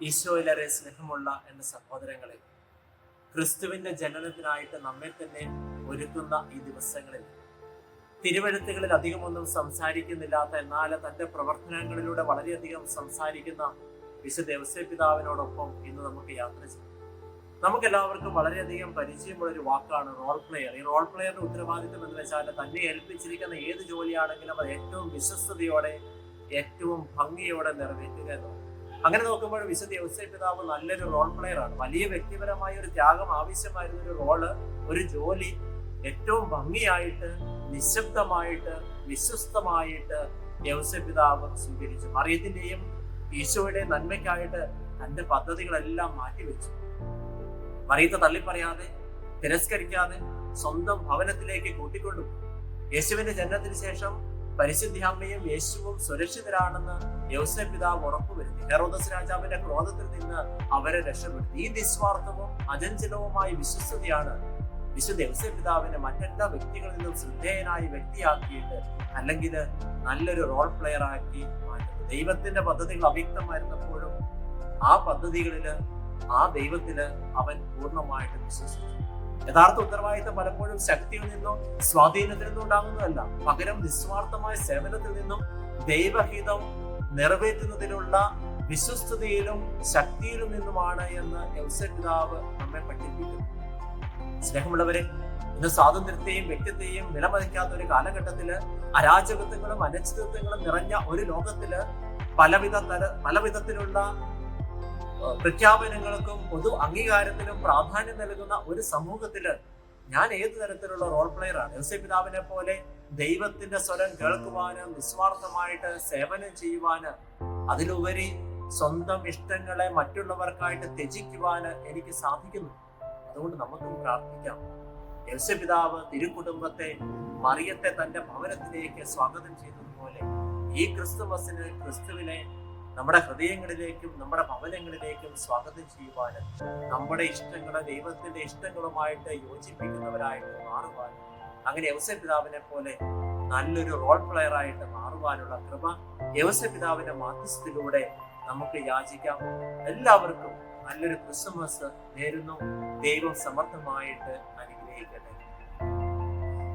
ഈശോയിലേറെ സ്നേഹമുള്ള എന്റെ സഹോദരങ്ങളെ ക്രിസ്തുവിന്റെ ജനനത്തിനായിട്ട് നമ്മെ തന്നെ ഒരുക്കുന്ന ഈ ദിവസങ്ങളിൽ തിരുവഴുത്തുകളിൽ അധികമൊന്നും സംസാരിക്കുന്നില്ലാത്ത എന്നാൽ തന്റെ പ്രവർത്തനങ്ങളിലൂടെ വളരെയധികം സംസാരിക്കുന്ന വിശുദ്ധ ദേവസ്വ പിതാവിനോടൊപ്പം ഇന്ന് നമുക്ക് യാത്ര ചെയ്യാം. നമുക്കെല്ലാവർക്കും വളരെയധികം പരിചയമുള്ള ഒരു വാക്കാണ് റോൾ പ്ലെയർ ഈ റോൾ പ്ലെയറിന്റെ ഉത്തരവാദിത്വം എന്ന് വെച്ചാൽ തന്നെ ഏൽപ്പിച്ചിരിക്കുന്ന ഏത് ജോലിയാണെങ്കിലും അത് ഏറ്റവും വിശ്വസ്തയോടെ ഏറ്റവും ഭംഗിയോടെ നിറവേറ്റുക എന്നുള്ളത് അങ്ങനെ നോക്കുമ്പോൾ വിശുദ്ധ യൗസൈ പിതാവ് നല്ലൊരു റോൾ പ്ലെയർ ആണ്. വലിയ വ്യക്തിപരമായ ഒരു ത്യാഗം ആവശ്യമായിരുന്ന ഒരു റോൾ ഒരു ജോലി ഏറ്റവും ഭംഗിയായിട്ട് നിശബ്ദമായിട്ട് വിശ്വസ്തമായിട്ട് യൗസൈ പിതാവ് സ്വീകരിച്ചു. മറിയത്തിന്റെയും ഈശോയുടെ നന്മയ്ക്കായിട്ട് തന്റെ പദ്ധതികളെല്ലാം മാറ്റിവെച്ചു. മറിയത്തെ തള്ളിപ്പറയാതെ തിരസ്കരിക്കാതെ സ്വന്തം ഭവനത്തിലേക്ക് കൂട്ടിക്കൊണ്ടു. യേശുവിന്റെ ജനനത്തിന് ശേഷം പരിശുദ്ധാമ്മയും യേശുവും സുരക്ഷിതരാണെന്ന് യോസെ പിതാവ് ഉറപ്പുവരുത്തി. ഹെറോദസ് രാജാവിന്റെ ക്രോധത്തിൽ നിന്ന് അവരെ രക്ഷപ്പെടുത്തി. ഈ നിസ്വാർത്ഥവും അജഞ്ചലവുമായ വിശ്വസ്തതയാണ് വിശുദ്ധ യോസെ പിതാവിനെ മറ്റെല്ലാ വ്യക്തികളിൽ നിന്നും ശ്രദ്ധേയനായി വ്യക്തിയാക്കിയിട്ട് അല്ലെങ്കിൽ നല്ലൊരു റോൾ പ്ലെയർ ആക്കി മാറ്റുന്നത്. ദൈവത്തിന്റെ പദ്ധതികൾ അവ്യക്തമായിരുന്നപ്പോഴും ആ പദ്ധതികളിൽ ആ ദൈവത്തിൽ അവൻ പൂർണമായിട്ട് വിശ്വസിച്ചു. യഥാർത്ഥ ഉത്തരവാദിത്തം പലപ്പോഴും ശക്തിയിൽ നിന്നോ സ്വാധീനത്തിൽ നിന്നോ ഉണ്ടാകുന്നതല്ല. പകരം നിസ്വാർത്ഥമായ സേവനത്തിൽ നിന്നും ദൈവഹിതം നിറവേറ്റുന്നതിലുള്ള വിശ്വസ്തതയിലും ശക്തിയിലും നിന്നുമാണ് എന്ന് യൗസാവ് നമ്മെ പഠിപ്പിക്കുന്നു. സ്നേഹമുള്ളവരെ ഇന്ന് സ്വാതന്ത്ര്യത്തെയും വ്യക്തിത്വത്തെയും വിലമതിക്കാത്ത ഒരു കാലഘട്ടത്തിൽ അരാജകത്വങ്ങളും അനിശ്ചിതത്വങ്ങളും നിറഞ്ഞ ഒരു ലോകത്തിൽ പലവിധ തര പലവിധത്തിലുള്ള പ്രഖ്യാപനങ്ങൾക്കും പൊതു അംഗീകാരത്തിനും പ്രാധാന്യം നൽകുന്ന ഒരു സമൂഹത്തിൽ ഞാൻ ഏത് തരത്തിലുള്ള റോൾ പ്ലെയർ ആണ്? എസ് പിതാവിനെ പോലെ ദൈവത്തിന്റെ സ്വരം കേൾക്കുവാനും നിസ്വാർത്ഥമായിട്ട് സേവനം ചെയ്യുവാന് അതിലുപരി സ്വന്തം ഇഷ്ടങ്ങളെ മറ്റുള്ളവർക്കായിട്ട് ത്യജിക്കുവാന് എനിക്ക് സാധിക്കുന്നു. അതുകൊണ്ട് നമുക്കും പ്രാർത്ഥിക്കാം. എസ് പിതാവ് തിരുക്കുടുംബത്തെ മറിയത്തെ തന്റെ ഭവനത്തിലേക്ക് സ്വാഗതം ചെയ്തതുപോലെ ഈ ക്രിസ്തുമസിന് ക്രിസ്തുവിനെ നമ്മുടെ ഹൃദയങ്ങളിലേക്കും നമ്മുടെ ഭവനങ്ങളിലേക്കും സ്വാഗതം ചെയ്യുവാനും നമ്മുടെ ഇഷ്ടങ്ങളെ ദൈവത്തിന്റെ ഇഷ്ടങ്ങളുമായിട്ട് യോജിപ്പിക്കുന്നവരായിട്ട് മാറുവാനും അങ്ങനെ യവസ പിതാവിനെ പോലെ നല്ലൊരു റോൾ പ്ലെയർ ആയിട്ട് മാറുവാനുള്ള കൃപ യവസ പിതാവിന്റെ മാധ്യസ്ഥത്തിലൂടെ നമുക്ക് യാചിക്കാം. എല്ലാവർക്കും നല്ലൊരു ക്രിസ്മസ് നേരുന്നു. ദൈവം സമർത്ഥമായിട്ട്